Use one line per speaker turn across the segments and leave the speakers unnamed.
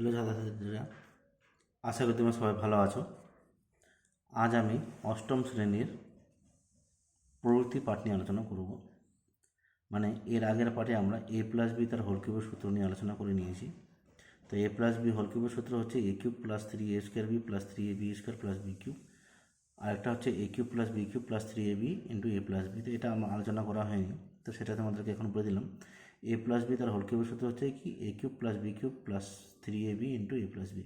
Hello ছাত্রছাত্রীরা আশা করি তোমরা সবাই ভালো আছো। আজ আমি অষ্টম শ্রেণির প্রবৃত্তি পাঠ নিয়ে আলোচনা করব। মানে এর আগের পাঠে আমরা এ প্লাস বি তার হোল কিউবের সূত্র নিয়ে আলোচনা করে নিয়েছি। তো এ প্লাস বি হোল কিউবের সূত্র হচ্ছে A cube plus three A square B plus three A B square plus B cube আরেকটা হচ্ছে A cube plus B cube plus three A B into A plus B তো এটা আমার আলোচনা করা হয়নি। তো সেটা তোমাদেরকে এখন বলে দিলাম। এ প্লাস বি তার হোল কিউবের সূত্র হচ্ছে কি? A cube plus B cube plus three A B into A plus B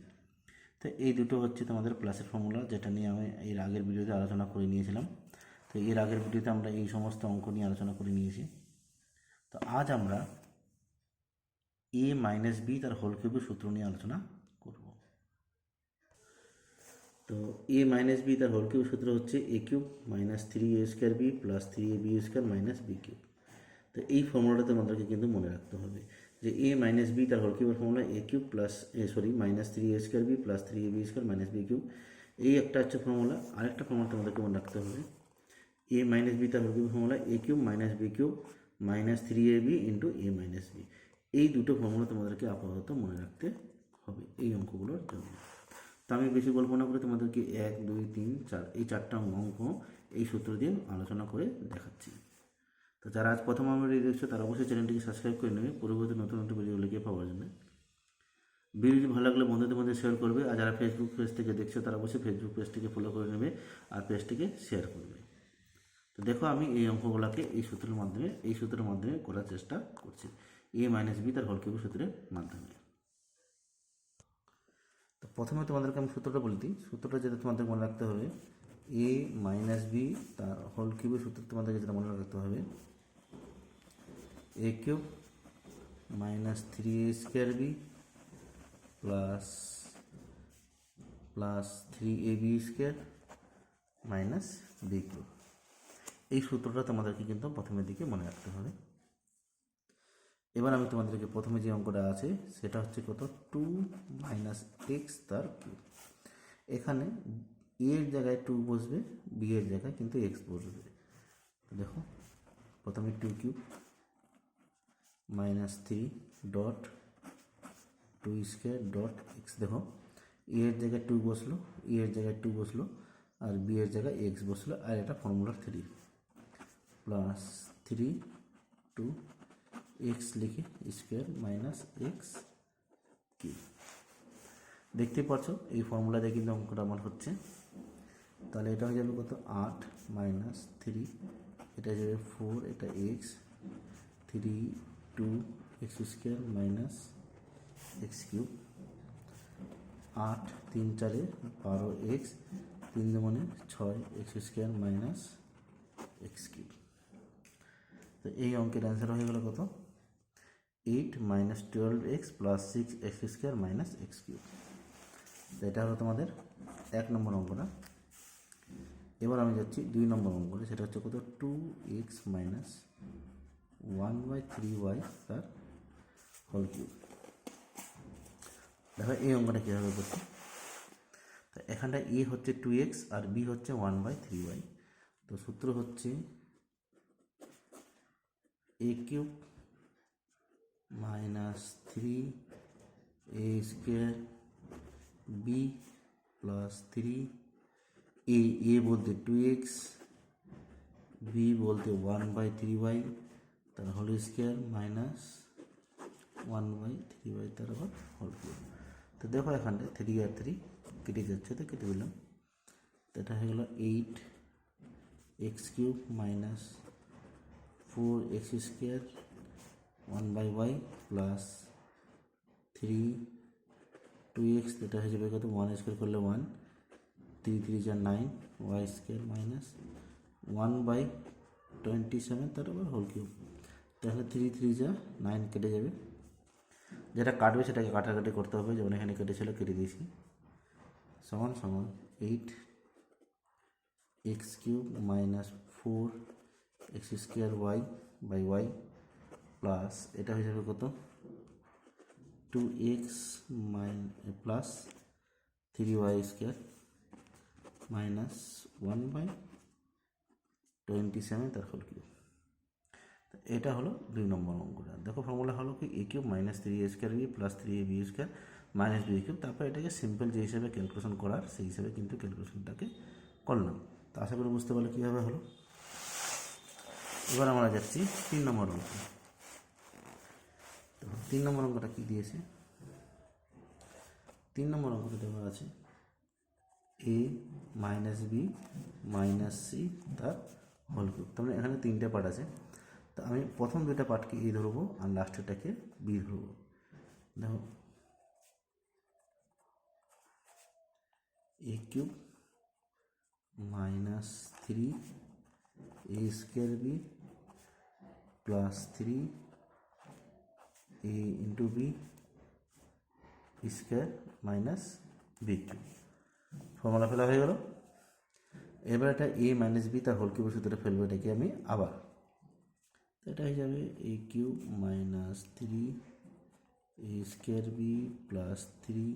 তো এই দুটো হচ্ছে তোমাদের প্লাসের ফর্মুলা যেটা নিয়ে আমি এর আগের ভিডিওতে আলোচনা করে নিয়েছিলাম। তো এর আগের ভিডিওতে আমরা এই সমস্ত অঙ্ক নিয়ে আলোচনা করে নিয়েছি। তো আজ আমরা এ মাইনাস বি তার হোল কিউবের সূত্র নিয়ে আলোচনা করব। তো এ মাইনাস বি তার হোল কিউব সূত্র হচ্ছে A cube minus three A square B plus three A B square minus B cube তো এই ফর্মুলাটা তোমাদেরকে কিন্তু মনে রাখতে হবে যে এ মাইনাস বি তার হোল কিউবের formula A cube plus A sorry minus three A square B plus three A B square minus B cube এই একটা হচ্ছে ফর্মুলা আরেকটা ফর্মুলা তোমাদেরকে মনে রাখতে হবে। এ মাইনাস বি তার হোল কিউবের formula A cube minus B cube minus three A B into A minus B এই দুটো ফর্মুলা তোমাদেরকে আপাতত মনে রাখতে হবে এই অঙ্কগুলোর জন্য। তো আমি বেশি গল্প না করে তোমাদেরকে এক, দুই, তিন, চার, এই চারটা অঙ্ক এই সূত্র দিয়ে আলোচনা করে দেখাচ্ছি। তো যারা আজ প্রথম আমার ভিডিও দেখছ, তারা অবশ্যই চ্যানেলটিকে সাবস্ক্রাইব করে নেবে। পরবর্তী নতুন নতুন ভিডিওগুলিকে পাওয়ার জন্য। ভিডিওটি ভালো লাগলে বন্ধুদের মধ্যে শেয়ার করবে। আর যারা ফেসবুক পেজ থেকে দেখছ, তারা অবশ্যই ফেসবুক পেজটিকে ফলো করে নেবে আর পেজটিকে শেয়ার করবে। তো দেখো, আমি এই অঙ্কগুলোকে এই সূত্রের মাধ্যমে, এই সূত্রের মাধ্যমে করার চেষ্টা করছি। এ মাইনাস বি তার হল কিউব সূত্রের মাধ্যমে। তো প্রথমে তোমাদেরকে আমি সূত্রটা বলে দিই। সূত্রটা যেটা তোমাদের মনে রাখতে হবে এ মাইনাস বি তার হোল কিউবের সূত্র তোমাদেরকে যেটা মনে রাখতে হবে A cube minus three A square B plus plus three A B square minus B cube এই সূত্রটা তোমাদেরকে কিন্তু প্রথমের দিকে মনে রাখতে হবে। এবার আমি তোমাদেরকে প্রথমে যে অঙ্কটা আছে, সেটা হচ্ছে কত? টু মাইনাস এক্স তার কিউব এখানে এর জায়গায় টু বসবে বি এর জায়গায় কিন্তু এক্স বসবে। দেখো, প্রথমে two cube minus three dot two square dot x দেখো এ এর জায়গায় টু বসল এ এর জায়গায় টু বসল, আর বি এর জায়গায় এক্স বসল, আর এটা formula three plus three two x লিখে স্কোয়ার মাইনাস এক্স কি দেখতে পাচ্ছ, এই ফর্মুলা দিয়ে কিন্তু অঙ্কটা আমার হচ্ছে। তাহলে এটা হয়ে যাবে কত? আট মাইনাস থ্রি এটা হয়ে যাবে ফোর এটা x three two x square minus x cube আট তিন চারে বারো এক্স তিন মানে ছয় x square minus x cube তো এই অঙ্কের অ্যান্সার হয়ে গেল কত? Eight minus twelve x plus six x square minus x cube তো এটা হলো তোমাদের এক নম্বর অঙ্কটা। এবার আমি যাচ্ছি দুই নম্বর অঙ্কটা, সেটা হচ্ছে কত? Two x minus one by three y তার হোল কিউব। দেখো এই অঙ্কটা কীভাবে করছি। তো এখানটা এ হচ্ছে টু এক্স আর বি হচ্ছে ওয়ান বাই থ্রি ওয়াই তো সূত্র হচ্ছে A cube minus three A square B plus three A A বলতে টু এক্স বি বলতে ওয়ান বাই থ্রি ওয়াই তার whole square minus one by three by তার আবার হোল কিউব তো দেখো এখানটা থ্রি আর থ্রি কেটে যাচ্ছে, তো কেটে দিলাম। তো এটা হয়ে গেল eight x cube minus four x square one by y plus three two x এটা হয়ে যাবে কত? ওয়ান স্কোয়ার করলে ওয়ান থ্রি থ্রি যা nine y square minus one by twenty seven তার আবার হোল কিউব তাহলে থ্রি থ্রি যা নাইন কেটে যাবে। যেটা কাটবে সেটাকে কাটাকাটি করতে হবে, যেমন এখানে কেটেছিল, কেটে দিয়েছি। সমান সমান eight x cube minus four x square y by y plus এটা হয়ে যাবে কত? Two x minus plus three y square minus one by twenty seven তার হোল কিউব এটা হলো দুই নম্বর অঙ্কটা। দেখো ফর্মুলা হলো কি A cube minus three A square B plus three A B square minus B cube তারপর এটাকে সিম্পল যে হিসাবে ক্যালকুলেশন করার, সেই হিসাবে কিন্তু ক্যালকুলেশনটাকে করলাম। তো আশা করি বুঝতে পারলে কীভাবে হলো? এবার আমরা যাচ্ছি তিন নম্বর অঙ্ক। তো তিন নম্বর অঙ্কটা কী দিয়েছে? তিন নম্বর অঙ্কটা দেওয়া আছে A minus B minus C তার হোল কিউব তার মানে এখানে তিনটে পার্ট আছে। তো আমি প্রথম দুইটা পার্টকে এ ধরবো আর লাস্টেরটাকে বি ধরবো। দেখো। A cube minus three A square B plus three A into B square minus B cube formula ফেলা হয়ে গেল। এবার এটা এ মাইনাস বি তার হোল কিউবের সূত্রে ফেলব এটাকে আমি আবার। এটা হয়ে যাবে A cube minus three A square B plus three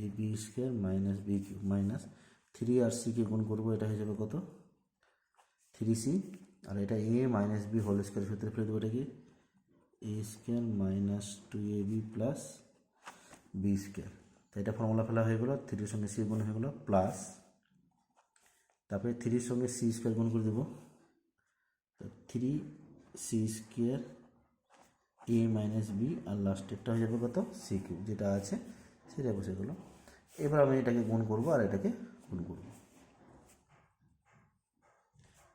A B square minus B cube minus three আর সিকে গুণ করব, এটা হয়ে যাবে কত? থ্রি সি আর এটা A minus B whole square সূত্রে ফেলে দেবো এটা কি A square minus two A B plus B square তো এটা ফর্মুলা ফেলা হয়ে গেলো থ্রির সঙ্গে সি গুণ হয়ে গেলো প্লাস তারপরে থ্রির সঙ্গে সি স্কোয়ার গুণ করে দেবো। তো three C square A minus B আর লাস্টেরটা হয়ে যাবে কত? সি কিউব যেটা আছে, সেটা বসে গেলো। এবার আমি এটাকে গুণ করব আর এটাকে গুণ করব।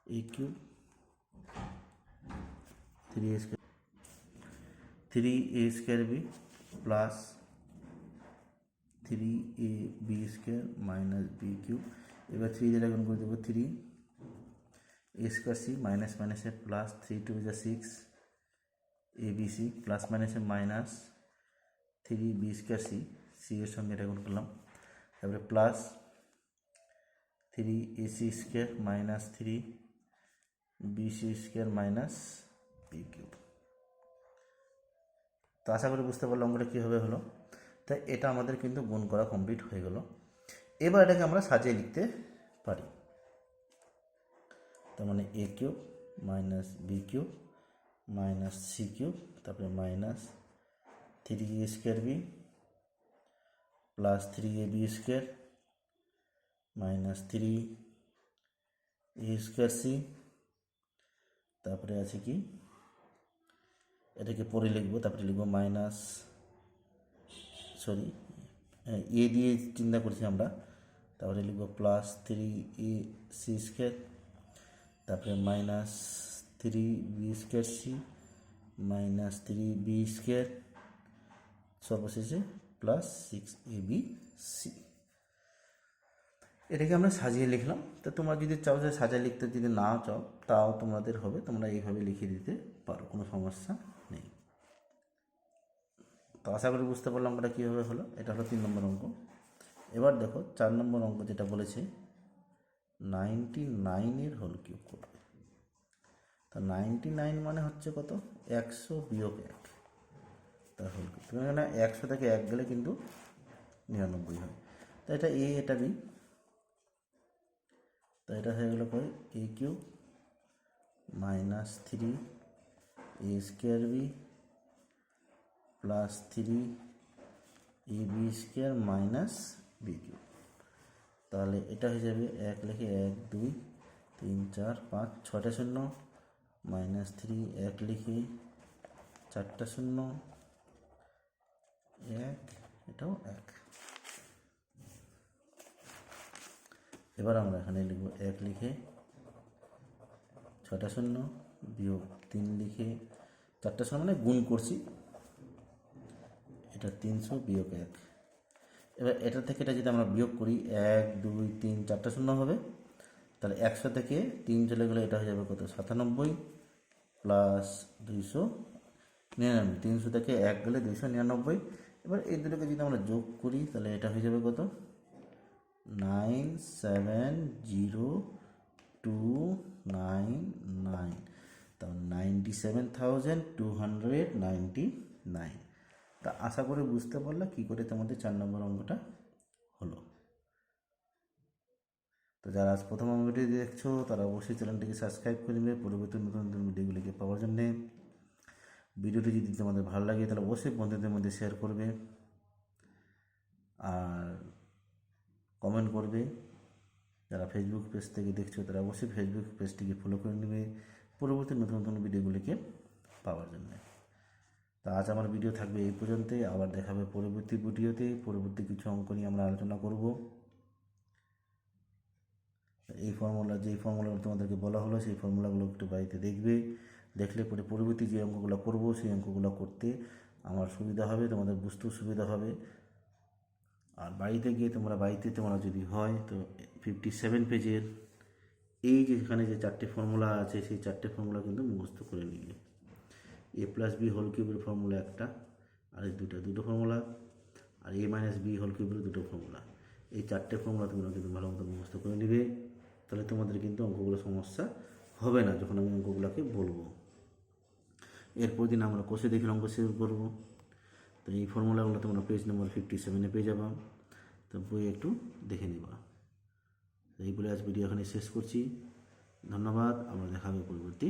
A cube three A square three A square B plus three A B square minus B cube এবার থ্রি যেটা গুণ করে দেবো three A square C minus মাইনাসে প্লাস থ্রি টু যা six A B C plus মাইনাসে minus three B square C C এর সঙ্গে এটা গুণ করলাম। তারপরে plus three A C square minus three B C square minus B cube তো আশা করি বুঝতে পারল অঙ্কটা কীভাবে হলো। তাই এটা আমাদের কিন্তু গুণ করা কমপ্লিট হয়ে গেল। এবার এটাকে আমরা সাজিয়ে লিখতে পারি। তার মানে A cube minus B cube minus C cube তারপরে minus three A square B plus three A B square minus three A square C তারপরে আছে কি? এটাকে পরে লিখব, তারপরে লিখব মাইনাস সরি এ দিয়ে চিন্তা করছি আমরা, তারপরে লিখব plus three A C square তারপরে minus three B square C minus three B square সর্বশেষে plus six A B C এটাকে আমরা সাজিয়ে লিখলাম। তো তোমরা যদি চাও যে সাজিয়ে লিখতে যদি না চাও, তাও তোমাদের হবে। তোমরা এইভাবে লিখে দিতে পারো, কোনো সমস্যা নেই। তো আশা করি বুঝতে পারলাম আমরা কীভাবে হলো। এটা হলো তিন নম্বর অঙ্ক। এবার দেখো, চার নম্বর অঙ্ক যেটা বলেছে নাইনটি নাইনের হোল কিউব করবে। তা নাইনটি নাইন মানে হচ্ছে কত? একশো বিয়োগ এক। তার হোল কিউব তুমি এখানে একশো থেকে এক গেলে কিন্তু নিরানব্বই হয়। তো এটা এ এটা বি তো এটা হয়ে গেলো কয়? A cube minus three A square B plus three A B square minus B cube তাহলে এটা হয়ে যাবে এক লিখে এক, দুই, তিন, চার, পাঁচ ছটা শূন্য, মাইনাস থ্রি, এক লিখে চারটা শূন্য, এক, এটাও এক। এবার আমরা এখানে লিখব এক লিখে ছটা শূন্য বিয়োগ তিন লিখে চারটা শূন্য মানে গুণ করছি। এটা তিনশো বিয়োগ এক। এবার এটা থেকে এটা যদি আমরা বিয়োগ করি, এক, দুই, তিন, চারটা শূন্য হবে। তাহলে একশো থেকে তিন চলে গেলে এটা হয়ে যাবে কত? সাতানব্বই প্লাস দুইশো নিরানব্বই। তিনশো থেকে এক গেলে দুইশো নিরানব্বই। এবার এই দুটোকে যদি আমরা যোগ করি, তাহলে এটা হয়ে যাবে কত? Nine seven zero two nine nine. তারপর ninety seven thousand two hundred ninety nine. তা আশা করে বুঝতে পারলে কী করে তোমাদের চার নম্বর অঙ্কটা হলো। তো যারা আজ প্রথম অঙ্কটি দেখছ, তারা অবশ্যই চ্যানেলটিকে সাবস্ক্রাইব করে নেবে। পরবর্তী নতুন নতুন ভিডিওগুলিকে পাওয়ার জন্যে ভিডিওটি যদি তোমাদের ভালো লাগে, তাহলে অবশ্যই বন্ধুদের মধ্যে শেয়ার করবে আর কমেন্ট করবে। যারা ফেসবুক পেজ থেকে দেখছ, তারা অবশ্যই ফেসবুক পেজটিকে ফলো করে নেবে। পরবর্তী নতুন নতুন ভিডিওগুলিকে পাওয়ার জন্য। তা আজ আমার ভিডিও থাকবে এই পর্যন্তই। আবার দেখাবে পরবর্তী ভিডিওতে পরবর্তী কিছু অঙ্ক নিয়ে আমরা আলোচনা করব। এই ফর্মুলা যেই ফর্মুলাগুলো তোমাদেরকে বলা হলো, সেই ফর্মুলাগুলো একটু বাড়িতে দেখবে। দেখলে পরে পরবর্তী যে অঙ্কগুলো করব, সেই অঙ্কগুলো করতে আমার সুবিধা হবে, তোমাদের বুঝতেও সুবিধা হবে। আর বাড়িতে গিয়ে তোমরা বাড়িতে তোমরা যদি হয়, তো ফিফটি সেভেন পেজের এই যে এখানে যে চারটে ফর্মুলা আছে, সেই চারটে ফর্মুলা কিন্তু মুখস্থ করে নিলে এ প্লাস বি হোল কিউবের ফর্মুলা একটা, আর এই দুটো দুটো ফর্মুলা আর এ মাইনাস বি হোল কিউবের দুটো ফর্মুলা এই চারটে ফর্মুলা তোমরা কিন্তু ভালো মতো মুখস্থ করে নিবে, তাহলে তোমাদের কিন্তু অঙ্কগুলো সমস্যা হবে না, যখন আমি অঙ্কগুলোকে বলব। এরপর দিন আমরা কোষে দেখে অঙ্ক শেষ করব। তো এই ফর্মুলাগুলো তোমরা পেজ নাম্বার ফিফটি সেভেনে পেয়ে যাবা। তো বই একটু দেখে নিবা। এই বলে আজ ভিডিও এখানে শেষ করছি। ধন্যবাদ, আমরা দেখা হবে পরবর্তী